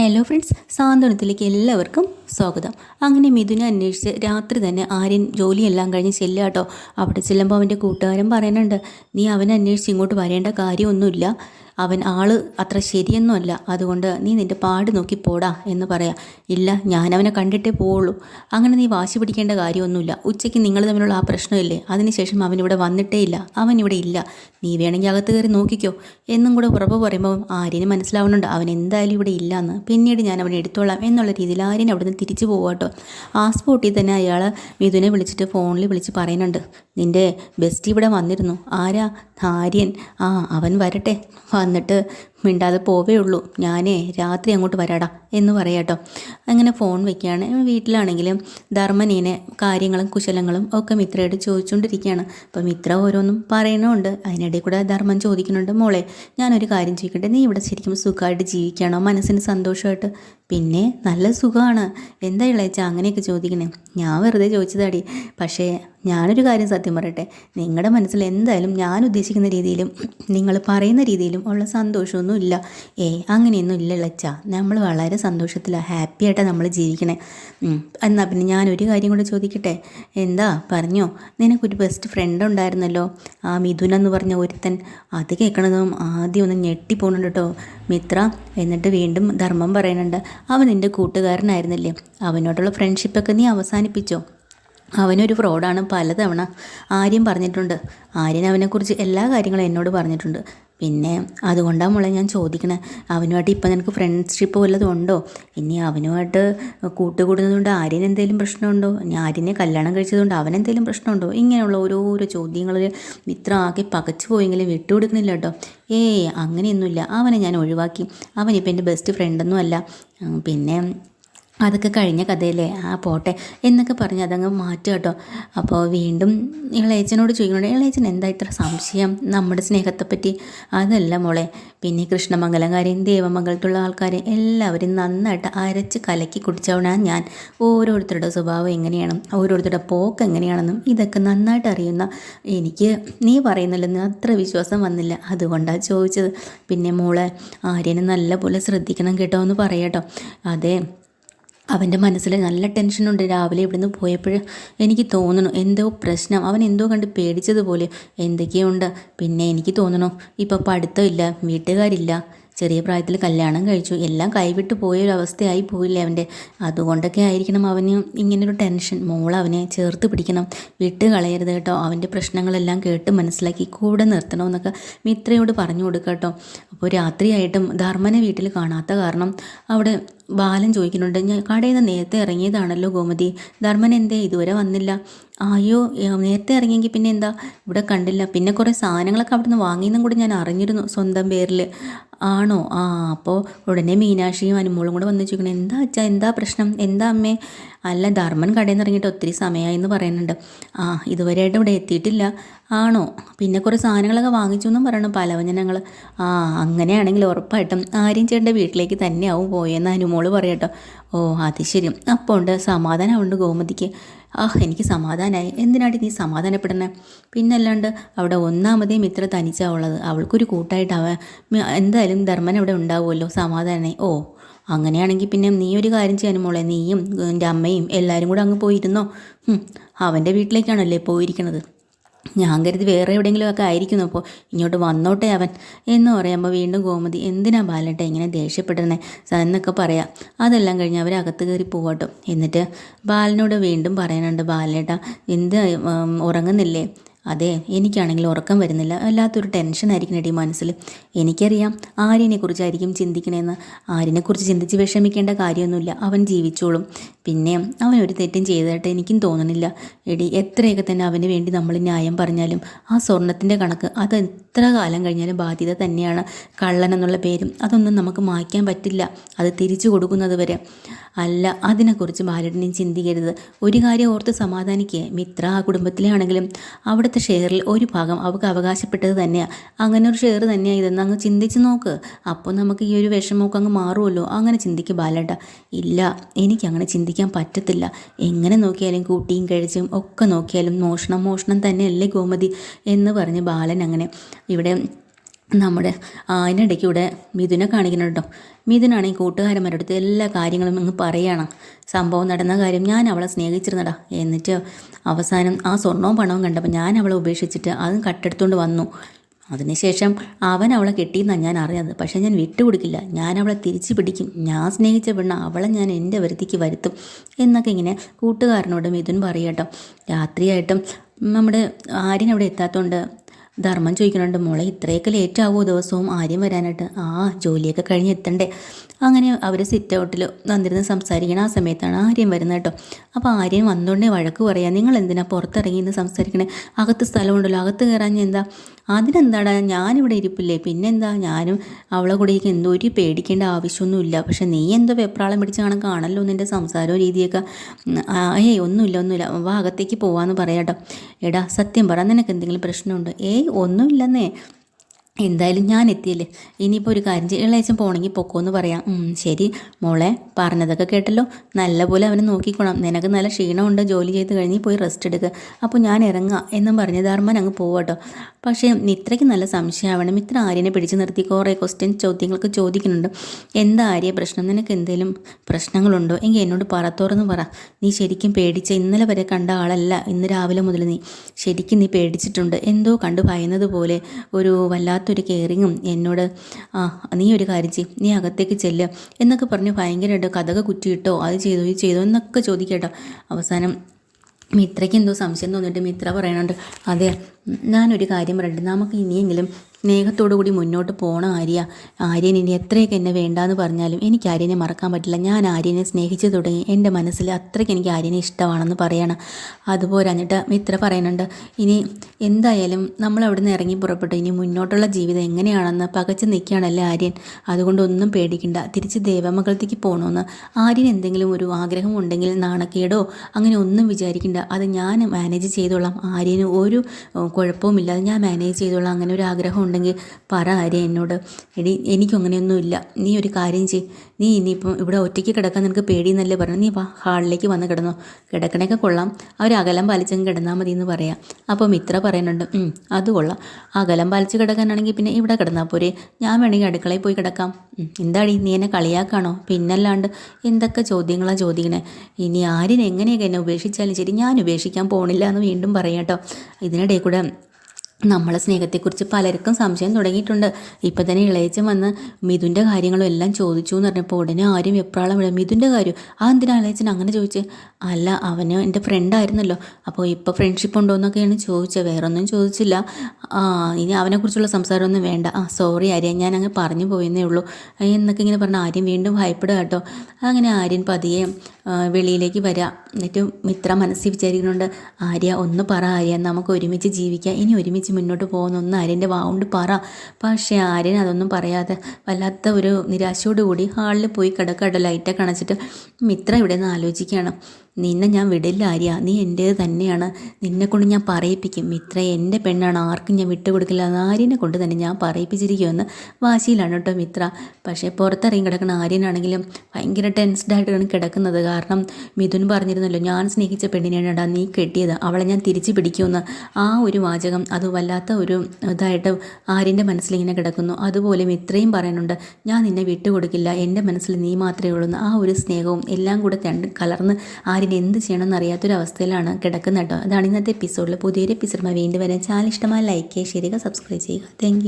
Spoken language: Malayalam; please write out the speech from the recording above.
ഹലോ ഫ്രണ്ട്സ് സാന്ത്വനത്തിലേക്ക് എല്ലാവർക്കും സ്വാഗതം. അങ്ങനെ മിഥുനെ അന്വേഷിച്ച് രാത്രി തന്നെ ആര്യൻ ജോലിയെല്ലാം കഴിഞ്ഞ് ചെല്ലുക കേട്ടോ അവിടെ ചെല്ലുമ്പോൾ അവന്റെ കൂട്ടുകാരൻ പറയുന്നുണ്ട് നീ അവനെ അന്വേഷിച്ച് ഇങ്ങോട്ട് വരേണ്ട കാര്യമൊന്നുമില്ല. അവൻ ആൾ അത്ര ശരിയൊന്നുമല്ല. അതുകൊണ്ട് നീ നിന്റെ പാട് നോക്കി പോടാ എന്ന് പറയാ. ഇല്ല ഞാൻ അവനെ കണ്ടിട്ടേ പോവുള്ളൂ. അങ്ങനെ നീ വാശി പിടിക്കേണ്ട കാര്യമൊന്നുമില്ല. ഉച്ചയ്ക്ക് നിങ്ങൾ തമ്മിലുള്ള ആ പ്രശ്നമില്ലേ? അതിനുശേഷം അവൻ ഇവിടെ വന്നിട്ടേ ഇല്ല. അവൻ ഇവിടെ ഇല്ല. നീ വേണമെങ്കിൽ അകത്ത് കയറി നോക്കിക്കോ. എന്നും കൂടെ ഉറപ്പ് പറയുമ്പോൾ ആര്യന് മനസ്സിലാവുന്നുണ്ട് അവൻ എന്തായാലും ഇവിടെ ഇല്ലയെന്ന് പിന്നീട് ഞാൻ അവനെ എടുത്തോളാം എന്നുള്ള രീതിയിൽ ആര്യൻ അവിടെ നിന്ന് തിരിച്ചു പോവാട്ടോ ആ സ്പോട്ടിൽ തന്നെ അയാൾ മിഥുനെ വിളിച്ചിട്ട് ഫോണിൽ വിളിച്ച് പറയുന്നുണ്ട്. നിന്റെ ബെസ്റ്റ് ഇവിടെ വന്നിരുന്നു. ആരാ? ആര്യൻ. ആ അവൻ വരട്ടെ. വന്നിട്ട് മിണ്ടാതെ പോവേ ഉള്ളൂ. ഞാനേ രാത്രി അങ്ങോട്ട് വരാടാ എന്ന് പറയാട്ടോ. അങ്ങനെ ഫോൺ വെക്കുകയാണ്. വീട്ടിലാണെങ്കിലും ധർമ്മനീനെ കാര്യങ്ങളും കുശലങ്ങളും ഒക്കെ മിത്രയോട് ചോദിച്ചുകൊണ്ടിരിക്കുകയാണ്. അപ്പോൾ മിത്ര ഓരോന്നും പറയണമുണ്ട് അതിനിടയിൽ കൂടെ ധർമ്മൻ ചോദിക്കുന്നുണ്ട് മോളെ ഞാനൊരു കാര്യം ചോദിക്കട്ടെ? നീ ഇവിടെ ശരിക്കും സുഖമായിട്ട് ജീവിക്കുകയാണോ? മനസ്സിന് സന്തോഷമായിട്ട് പിന്നെ നല്ല സുഖമാണ് എന്താ ഇളയച്ച അങ്ങനെയൊക്കെ ചോദിക്കണേ? ഞാൻ വെറുതെ ചോദിച്ചതാടി. പക്ഷേ ഞാനൊരു കാര്യം സത്യം പറയട്ടെ. നിങ്ങളുടെ മനസ്സിൽ എന്തായാലും ഞാൻ ഉദ്ദേശിക്കുന്ന രീതിയിലും നിങ്ങൾ പറയുന്ന രീതിയിലും ഉള്ള സന്തോഷമൊന്നും ഇല്ല. ഏ അങ്ങനെയൊന്നും ഇല്ല ഇളച്ച നമ്മൾ വളരെ സന്തോഷത്തിലാണ് ഹാപ്പി ആയിട്ടാണ് നമ്മൾ ജീവിക്കണേ. എന്നാൽ പിന്നെ ഞാനൊരു കാര്യം കൂടെ ചോദിക്കട്ടെ? എന്താ പറഞ്ഞോ? നിനക്കൊരു ബെസ്റ്റ് ഫ്രണ്ട് ഉണ്ടായിരുന്നല്ലോ? ആ മിഥുൻ എന്ന് പറഞ്ഞ ഒരുത്തൻ. അത് കേൾക്കണതും ആദ്യം ഒന്ന് ഞെട്ടിപ്പോണുണ്ട് കേട്ടോ മിത്ര എന്നിട്ട് വീണ്ടും ധർമ്മം പറയുന്നുണ്ട് അവൻ നിന്റെ കൂട്ടുകാരനായിരുന്നില്ലേ? അവനോടുള്ള ഫ്രണ്ട്ഷിപ്പൊക്കെ നീ അവസാനിപ്പിച്ചോ? അവനൊരു ഫ്രോഡാണ് പലതവണ ആര്യം പറഞ്ഞിട്ടുണ്ട്. ആര്യൻ അവനെക്കുറിച്ച് എല്ലാ കാര്യങ്ങളും എന്നോട് പറഞ്ഞിട്ടുണ്ട്. പിന്നെ അതുകൊണ്ടാണ് മോളെ ഞാൻ ചോദിക്കണേ. അവനുമായിട്ട് ഇപ്പം നിനക്ക് ഫ്രണ്ട്ഷിപ്പ് വല്ലതും ഉണ്ടോ? ഇനി അവനുമായിട്ട് കൂട്ടുകൂടുന്നതുകൊണ്ട് ആര്യന് എന്തെങ്കിലും പ്രശ്നമുണ്ടോ? ഇനി ആര്യനെ കല്യാണം കഴിച്ചതുകൊണ്ട് അവൻ എന്തെങ്കിലും പ്രശ്നമുണ്ടോ? ഇങ്ങനെയുള്ള ഓരോരോ ചോദ്യങ്ങളിൽ ഇത്ര ആകെ പകച്ചു പോയെങ്കിലും വിട്ടുകൊടുക്കണില്ല കേട്ടോ. ഏയ് അങ്ങനെയൊന്നുമില്ല. അവനെ ഞാൻ ഒഴിവാക്കി. അവനിപ്പോൾ എന്റെ ബെസ്റ്റ് ഫ്രണ്ടൊന്നും അല്ല പിന്നെ അതൊക്കെ കഴിഞ്ഞ കഥയല്ലേ? ആ പോട്ടെ. എന്നൊക്കെ പറഞ്ഞ് അതങ്ങ് മാറ്റുക കേട്ടോ. അപ്പോൾ വീണ്ടും ഇളയച്ചനോട് ചോദിക്കുന്നുണ്ട് ഇളയച്ചൻ എന്താ ഇത്ര സംശയം? നമ്മുടെ സ്നേഹത്തെപ്പറ്റി? അതല്ല മോളെ പിന്നെ കൃഷ്ണമംഗലംകാരെയും ദേവമംഗലത്തുള്ള ആൾക്കാരെയും എല്ലാവരും നന്നായിട്ട് അരച്ച് കലക്കി കുടിച്ചവനാണ് ഞാൻ. ഓരോരുത്തരുടെ സ്വഭാവം എങ്ങനെയാണ് ഓരോരുത്തരുടെ പോക്ക് എങ്ങനെയാണെന്നും ഇതൊക്കെ നന്നായിട്ട് അറിയുന്ന എനിക്ക് നീ പറയുന്നില്ലെന്ന് അത്ര വിശ്വാസം വന്നില്ല. അതുകൊണ്ടാണ് ചോദിച്ചത്. പിന്നെ മോളെ ആര്യനെ നല്ലപോലെ ശ്രദ്ധിക്കണം കേട്ടോ എന്ന് പറയാട്ടോ അതെ അവന്റെ മനസ്സിൽ നല്ല ടെൻഷനുണ്ട് രാവിലെ ഇവിടുന്ന് പോയപ്പോൾ എനിക്ക് തോന്നണു എന്തോ പ്രശ്നം. അവൻ എന്തോ കണ്ട് പേടിച്ചതുപോലെ എന്തൊക്കെയുണ്ട്? പിന്നെ എനിക്ക് തോന്നണു ഇപ്പോൾ പഠിത്തമില്ല വീട്ടുകാരില്ല. ചെറിയ പ്രായത്തിൽ കല്യാണം കഴിച്ചു. എല്ലാം കൈവിട്ട് പോയൊരവസ്ഥയായി പോയില്ലേ അവന്റെ. അതുകൊണ്ടൊക്കെ ആയിരിക്കണം അവന് ഇങ്ങനൊരു ടെൻഷൻ മോൾ അവനെ ചേർത്ത് പിടിക്കണം. വിട്ട് കളയരുത് കേട്ടോ. അവന്റെ പ്രശ്നങ്ങളെല്ലാം കേട്ട് മനസ്സിലാക്കി കൂടെ നിർത്തണമെന്നൊക്കെ മിത്രയോട് പറഞ്ഞു കൊടുക്കുക കേട്ടോ. അപ്പോൾ രാത്രിയായിട്ടും ധർമ്മനെ വീട്ടിൽ കാണാത്ത കാരണം അവിടെ ബാലൻ ചോദിക്കുന്നുണ്ട് ഞാൻ കടയിൽ നിന്ന് നേരത്തെ ഇറങ്ങിയതാണല്ലോ ഗോമതി. ധർമ്മൻ എന്തേ ഇതുവരെ വന്നില്ല? അയ്യോ നേരത്തെ ഇറങ്ങിയെങ്കിൽ പിന്നെ എന്താ? ഇവിടെ കണ്ടില്ല. പിന്നെ കുറേ സാധനങ്ങളൊക്കെ അവിടെ നിന്ന് വാങ്ങിയെന്നും കൂടി ഞാൻ അറിഞ്ഞിരുന്നു സ്വന്തം പേരിൽ ആണോ? ആ അപ്പോൾ ഉടനെ മീനാക്ഷിയും അനുമോളും കൂടെ വന്ന് ചോദിക്കണം എന്താ അച്ഛാ എന്താ പ്രശ്നം? എന്താ അമ്മേ? അല്ല ധർമ്മൻ കടയിൽ നിന്ന് ഇറങ്ങിയിട്ട് ഒത്തിരി സമയമായി എന്ന് പറയുന്നുണ്ട്. ആ ഇതുവരെയായിട്ട് ഇവിടെ എത്തിയിട്ടില്ല. ആണോ? പിന്നെ കുറേ സാധനങ്ങളൊക്കെ വാങ്ങിച്ചു എന്നും പറയണം പലവ്യഞ്ജനങ്ങൾ ആ അങ്ങനെയാണെങ്കിൽ ഉറപ്പായിട്ടും ആര്യം ചേട്ടന്റെ വീട്ടിലേക്ക് തന്നെയാവും പോയെന്ന് അനുമോൾ പറയട്ടോ ഓ അത് ശരി. അപ്പോൾ ഉണ്ട് സമാധാനമുണ്ട് ഗോമതിക്ക്. ആ എനിക്ക് സമാധാനമായി എന്തിനാടി നീ സമാധാനപ്പെടുന്നത് പിന്നല്ലാണ്ട് അവിടെ ഒന്നാമതേ ഇത്ര തനിച്ചാണ് ഉള്ളത്. അവൾക്കൊരു കൂട്ടായിട്ട് അവ എന്തായാലും ധർമ്മൻ അവിടെ ഉണ്ടാവുമല്ലോ സമാധാനമായി ഓ അങ്ങനെയാണെങ്കിൽ പിന്നെ നീ ഒരു കാര്യം ചെയ്യാനും മോളെ. നീയും എന്റെ അമ്മയും എല്ലാവരും കൂടെ അങ്ങ് പോയിരുന്നോ? അവന്റെ വീട്ടിലേക്കാണല്ലേ പോയിരിക്കണത്? ഞാൻ കരുതി വേറെ എവിടെയെങ്കിലുമൊക്കെ ആയിരിക്കുന്നു അപ്പോൾ ഇങ്ങോട്ട് വന്നോട്ടെ അവൻ എന്ന് പറയുമ്പോൾ വീണ്ടും ഗോമതി എന്തിനാ ബാലട്ടെ ഇങ്ങനെ ദേഷ്യപ്പെടുന്നത് എന്നൊക്കെ പറയാം. അതെല്ലാം കഴിഞ്ഞ് അവർ അകത്ത് കയറി പോകട്ടോ എന്നിട്ട് ബാലനോട് വീണ്ടും പറയാനുണ്ട് ബാലേട്ട എന്ത് ഉറങ്ങുന്നില്ലേ? അതെ എനിക്കാണെങ്കിൽ ഉറക്കം വരുന്നില്ല. വല്ലാത്തൊരു ടെൻഷനായിരിക്കും എടി മനസ്സിൽ. എനിക്കറിയാം ആര്യനെക്കുറിച്ചായിരിക്കും ചിന്തിക്കണേന്ന്. ആര്യനെക്കുറിച്ച് ചിന്തിച്ച് വിഷമിക്കേണ്ട കാര്യമൊന്നുമില്ല. അവൻ ജീവിച്ചോളും. പിന്നെ അവൻ ഒരു തെറ്റും ചെയ്തതായിട്ട് എനിക്കും തോന്നണില്ല. എടി എത്രയൊക്കെ തന്നെ അവന് വേണ്ടി നമ്മൾ ന്യായം പറഞ്ഞാലും ആ സ്വർണത്തിന്റെ കണക്ക് അത് എത്ര കാലം കഴിഞ്ഞാലും ബാധ്യത തന്നെയാണ്. കള്ളൻ എന്നുള്ള പേരും അതൊന്നും നമുക്ക് മായ്ക്കാൻ പറ്റില്ല. അത് തിരിച്ചു കൊടുക്കുന്നത് വരെ. അല്ല അതിനെക്കുറിച്ച് ബാലടനെയും ചിന്തിക്കരുത്. ഒരു കാര്യം ഓർത്ത് സമാധാനിക്കുക മിത്ര ആ കുടുംബത്തിലെ ആണെങ്കിലും അവിടുത്തെ ഷെയറിൽ ഒരു ഭാഗം അവൾക്ക് അവകാശപ്പെട്ടത് തന്നെയാണ് അങ്ങനെ ഒരു ഷെയർ തന്നെയാണ് ഇതെന്ന് അങ്ങ് ചിന്തിച്ച് നോക്ക്. അപ്പോൾ നമുക്ക് ഈ ഒരു വിഷമമൊക്കെ അങ്ങ് മാറുമല്ലോ. അങ്ങനെ ചിന്തിക്കുക ബാലേട്ട. ഇല്ല എനിക്ക് അങ്ങനെ ചിന്തിക്കാൻ പറ്റത്തില്ല. എങ്ങനെ നോക്കിയാലും കൂട്ടിയും കഴിച്ചും ഒക്കെ നോക്കിയാലും മോഷണം മോഷണം തന്നെയല്ലേ ഗോമതി എന്ന് പറഞ്ഞ് ബാലൻ അങ്ങനെ ഇവിടെ നമ്മുടെ അതിനിടയ്ക്ക് ഇവിടെ മിഥുനെ കാണിക്കണം കേട്ടോ മിഥുനാണെങ്കിൽ കൂട്ടുകാരന്മാരുടെ അടുത്ത് എല്ലാ കാര്യങ്ങളും അങ്ങ് പറയണം. സംഭവം നടന്ന കാര്യം ഞാൻ അവളെ സ്നേഹിച്ചിരുന്നടാ എന്നിട്ട് അവസാനം ആ സ്വർണവും പണവും കണ്ടപ്പോൾ ഞാൻ അവളെ ഉപേക്ഷിച്ചിട്ട് അതും കട്ടെടുത്തുകൊണ്ട് വന്നു. അതിനുശേഷം അവൻ അവളെ കെട്ടിയെന്നാണ് ഞാൻ അറിയാതെ പക്ഷേ ഞാൻ വിട്ടുകൊടുക്കില്ല. ഞാൻ അവളെ തിരിച്ചു പിടിക്കും. ഞാൻ സ്നേഹിച്ച പെണ്ണ അവളെ ഞാൻ എന്റെ വരുത്തിക്ക് വരുത്തും എന്നൊക്കെ ഇങ്ങനെ കൂട്ടുകാരനോട് മിഥുൻ പറയട്ടോ രാത്രിയായിട്ടും നമ്മുടെ ആര്യൻ അവിടെ എത്താത്തതുകൊണ്ട് ധർമ്മം ചോദിക്കുന്നുണ്ട് മോളെ ഇത്രയൊക്കെ ലേറ്റ് ആവുമോ ദിവസവും ആര്യം വരാനായിട്ട്? ആ ജോലിയൊക്കെ കഴിഞ്ഞ് എത്തണ്ടേ. അങ്ങനെ അവർ സിറ്റ് ഔട്ടിൽ വന്നിരുന്ന് സംസാരിക്കണം ആ സമയത്താണ് ആര്യം വരുന്നത് കേട്ടോ. അപ്പോൾ ആര്യം വന്നുകൊണ്ടേ വഴക്ക് പറയാം നിങ്ങൾ എന്തിനാ പുറത്തിറങ്ങി ഇന്ന് സംസാരിക്കണേ? അകത്ത് സ്ഥലമുണ്ടല്ലോ അകത്ത് കയറാൻ എന്താ? അതിനെന്താടാ ഞാനിവിടെ ഇരിപ്പില്ലേ? പിന്നെന്താ? ഞാനും അവളെ കൂടെ എന്തോ ഒരു പേടിക്കേണ്ട ആവശ്യമൊന്നുമില്ല പക്ഷെ നീ എന്തോ വെപ്രാളം പിടിച്ചാണ് കാണല്ലോ നിന്റെ സംസാരവും രീതിയൊക്കെ. ഏയ് ഒന്നുമില്ല ഒന്നുമില്ല. വാ അകത്തേക്ക് പോവാന്ന് പറയാട്ടോ എടാ സത്യം പറ നിനക്ക് എന്തെങ്കിലും പ്രശ്നമുണ്ട്? ഏയ് ഒന്നുമില്ലെന്നേ. എന്തായാലും ഞാൻ എത്തിയല്ലേ ഇനിയിപ്പോൾ ഒരു കാര്യം ഇളയച്ചൻ പോകണമെങ്കിൽ പൊക്കോന്ന് പറയാം. ശരി. മോളെ പറഞ്ഞതൊക്കെ കേട്ടല്ലോ. നല്ലപോലെ അവനെ നോക്കിക്കോണം. നിനക്ക് നല്ല ക്ഷീണമുണ്ട്. ജോലി ചെയ്ത് കഴിഞ്ഞ് പോയി റെസ്റ്റ് എടുക്കുക അപ്പോൾ ഞാൻ ഇറങ്ങാം എന്നും പറഞ്ഞ് ധർമ്മൻ അങ്ങ് പോവാട്ടോ. പക്ഷേ ഇത്രയ്ക്ക് നല്ല സംശയമാവണം ഇത്ര ആര്യനെ പിടിച്ചു നിർത്തി കുറേ ക്വസ്റ്റ്യൻ ചോദ്യങ്ങൾക്ക് ചോദിക്കുന്നുണ്ട്. എന്താ ആര്യ പ്രശ്നം? നിനക്ക് എന്തെങ്കിലും പ്രശ്നങ്ങളുണ്ടോ? എങ്കിൽ എന്നോട് പറ. പറ. നീ ശരിക്കും പേടിച്ച ഇന്നലെ വരെ കണ്ട ആളല്ല. ഇന്ന് രാവിലെ മുതൽ നീ ശരിക്കും നീ പേടിച്ചിട്ടുണ്ട്. എന്തോ കണ്ടു ഭയന്നത് പോലെ. ഒരു വല്ലാത്ത വല്ലാത്തൊരു കെയറിങ്ങും എന്നോട് ആ നീ ഒരു കാര്യം ചെയ്യും നീ അകത്തേക്ക് ചെല്ലുക എന്നൊക്കെ പറഞ്ഞ് ഭയങ്കരമായിട്ട് കഥക കുറ്റിയിട്ടോ അത് ചെയ്തോ ഇത് ചെയ്തോ എന്നൊക്കെ ചോദിക്കട്ടോ. അവസാനം മിത്രയ്ക്ക് എന്തോ സംശയം തോന്നിയിട്ട് മിത്ര പറയണുണ്ട് അതെ ഞാനൊരു കാര്യം പറയട്ടെ നമുക്ക് ഇനിയെങ്കിലും സ്നേഹത്തോടു കൂടി മുന്നോട്ട് പോണ ആര്യ ആര്യൻ ഇനി എത്രയൊക്കെ എന്നെ വേണ്ടാന്ന് പറഞ്ഞാലും എനിക്ക് ആര്യനെ മറക്കാൻ പറ്റില്ല. ഞാൻ ആര്യനെ സ്നേഹിച്ചു തുടങ്ങി. എന്റെ മനസ്സിൽ അത്രയ്ക്ക് എനിക്ക് ആര്യനെ ഇഷ്ടമാണെന്ന് പറയണം. അതുപോലെ എന്നിട്ട് മിത്ര പറയുന്നുണ്ട് ഇനി എന്തായാലും നമ്മൾ അവിടെ നിന്ന് ഇറങ്ങി പുറപ്പെട്ടു. ഇനി മുന്നോട്ടുള്ള ജീവിതം എങ്ങനെയാണെന്ന് പകച്ചു നിൽക്കുകയാണല്ലേ ആര്യൻ? അതുകൊണ്ടൊന്നും പേടിക്കണ്ട. തിരിച്ച് ദേവമകളത്തേക്ക് പോകണമെന്ന് ആര്യൻ എന്തെങ്കിലും ഒരു ആഗ്രഹം ഉണ്ടെങ്കിൽ നാണക്കേടോ? അങ്ങനെ ഒന്നും വിചാരിക്കണ്ട. അത് ഞാൻ മാനേജ് ചെയ്തോളാം. ആര്യന് ഒരു കുഴപ്പവുമില്ലാതെ ഞാൻ മാനേജ് ചെയ്തോളാം. അങ്ങനെ ഒരു ആഗ്രഹം ഉണ്ടെങ്കിൽ പറ ആര്യ എന്നോട്. എടി എനിക്കങ്ങനെയൊന്നുമില്ല. നീ ഒരു കാര്യം ചെയ് നീ ഇനിയിപ്പം ഇവിടെ ഒറ്റയ്ക്ക് കിടക്കാൻ നിനക്ക് പേടിയെന്നല്ലേ പറഞ്ഞു നീ വാ ഹാളിലേക്ക് വന്ന് കിടന്നോ. കിടക്കണേക്കെ കൊള്ളാം. അവർ അകലം പാലിച്ചങ്ങ് കിടന്നാൽ മതി എന്ന് പറയാം. അപ്പോൾ മിത്ര പറയുന്നുണ്ട് അത് കൊള്ളാം. അകലം പാലിച്ച് കിടക്കാനാണെങ്കിൽ പിന്നെ ഇവിടെ കിടന്നാൽ പോരെ. ഞാൻ വേണമെങ്കിൽ അടുക്കളയിൽ പോയി കിടക്കാം. എന്താടി നീ എന്നെ കളിയാക്കാണോ? പിന്നല്ലാണ്ട് എന്തൊക്കെ ചോദ്യങ്ങളാണ് ചോദിക്കണേ? ഇനി ആരിനെങ്ങനെയൊക്കെ എങ്ങനെയൊക്കെ എന്നെ ഉപേക്ഷിച്ചാലും ശരി ഞാൻ ഉപേക്ഷിക്കാൻ പോണില്ല എന്ന് വീണ്ടും പറയാം കേട്ടോ. ഇതിനിടയിൽ കൂടെ നമ്മളെ സ്നേഹത്തെക്കുറിച്ച് പലർക്കും സംശയം തുടങ്ങിയിട്ടുണ്ട്. ഇപ്പം തന്നെ ഇളയച്ചൻ വന്ന് മിഥുന്റെ കാര്യങ്ങളും എല്ലാം ചോദിച്ചു എന്ന് പറഞ്ഞപ്പോൾ ഉടനെ ആരും എപ്രാളം വിടും മിഥുന്റെ കാര്യം ആ എന്തിനാ ഇളയച്ചൻ അങ്ങനെ ചോദിച്ച്? അല്ല അവന് എന്റെ ഫ്രണ്ടായിരുന്നല്ലോ അപ്പോൾ ഇപ്പോൾ ഫ്രണ്ട്ഷിപ്പ് ഉണ്ടോ എന്നൊക്കെയാണ് ചോദിച്ചത്. വേറൊന്നും ചോദിച്ചില്ല. ഇനി അവനെക്കുറിച്ചുള്ള സംസാരമൊന്നും വേണ്ട. ആ സോറി ആര്യ ഞാൻ അങ്ങ് പറഞ്ഞു പോയെന്നേ ഉള്ളൂ. എന്നൊക്കെ ഇങ്ങനെ പറഞ്ഞാൽ ആര്യം വീണ്ടും ഭയപ്പെടുക കേട്ടോ. അങ്ങനെ ആര്യൻ പതിയെ വെളിയിലേക്ക് വരിക എന്നിട്ട് മിത്ര മനസ്സിൽ വിചാരിക്കുന്നുണ്ട് ആര്യ ഒന്ന് പറ ആര്യ നമുക്ക് ഒരുമിച്ച് ജീവിക്കാം. ഇനി ഒരുമിച്ച് മുന്നോട്ട് പോകുന്ന ഒന്ന് ആര്യന്റെ വാവുണ്ട് പറ. പക്ഷേ ആര്യൻ അതൊന്നും പറയാതെ വല്ലാത്ത ഒരു നിരാശയോടുകൂടി ഹാളിൽ പോയി കിടക്കട ലൈറ്റൊക്കെ അണച്ചിട്ട് മിത്ര ഇവിടെ നിന്ന് ആലോചിക്കുകയാണ്. നിന്നെ ഞാൻ വിടില്ല ആര്യ. നീ എന്റേത് തന്നെയാണ്. നിന്നെ കൊണ്ട് ഞാൻ പറയിപ്പിക്കും. ഇത്ര എന്റെ പെണ്ണാണ്. ആർക്കും ഞാൻ വിട്ടുകൊടുക്കില്ല അത് ആര്യനെ കൊണ്ട് തന്നെ ഞാൻ പറയിപ്പിച്ചിരിക്കുമെന്ന് വാശിയിലാണ് കേട്ടോ മിത്ര. പക്ഷേ പുറത്തിറങ്ങി കിടക്കുന്ന ആര്യനാണെങ്കിലും ഭയങ്കര ടെൻസ്ഡായിട്ടാണ് കിടക്കുന്നത്. കാരണം മിഥുൻ പറഞ്ഞിരുന്നല്ലോ ഞാൻ സ്നേഹിച്ച പെണ്ണിനെയാണ് നീ കെട്ടിയത്. അവളെ ഞാൻ തിരിച്ചു പിടിക്കുമെന്ന്. ആ ഒരു വാചകം അത് വല്ലാത്ത ഒരു ഇതായിട്ട് ആര്യന്റെ മനസ്സിലിങ്ങനെ കിടക്കുന്നു. അതുപോലെ മിത്രയും പറയുന്നുണ്ട് ഞാൻ നിന്നെ വിട്ടുകൊടുക്കില്ല എന്റെ മനസ്സിൽ നീ മാത്രമേ ഉള്ളൂ ആ ഒരു സ്നേഹവും എല്ലാം കൂടെ കലർന്ന് ആര്യൻ ഇനി എന്ത് ചെയ്യണമെന്ന് അറിയാത്തൊരവസ്ഥയിലാണ് കിടക്കുന്നത് കേട്ടോ. അതാണ് ഇന്നത്തെ എപ്പിസോഡിൽ പുതിയൊരു എപ്പിസോഡ് വീണ്ടും വരാൻ ചാനൽ ഇഷ്ടമായ ലൈക്ക് ചെയ്യുക ഷെയർ ചെയ്യുക സബ്സ്ക്രൈബ് ചെയ്യുക. താങ്ക്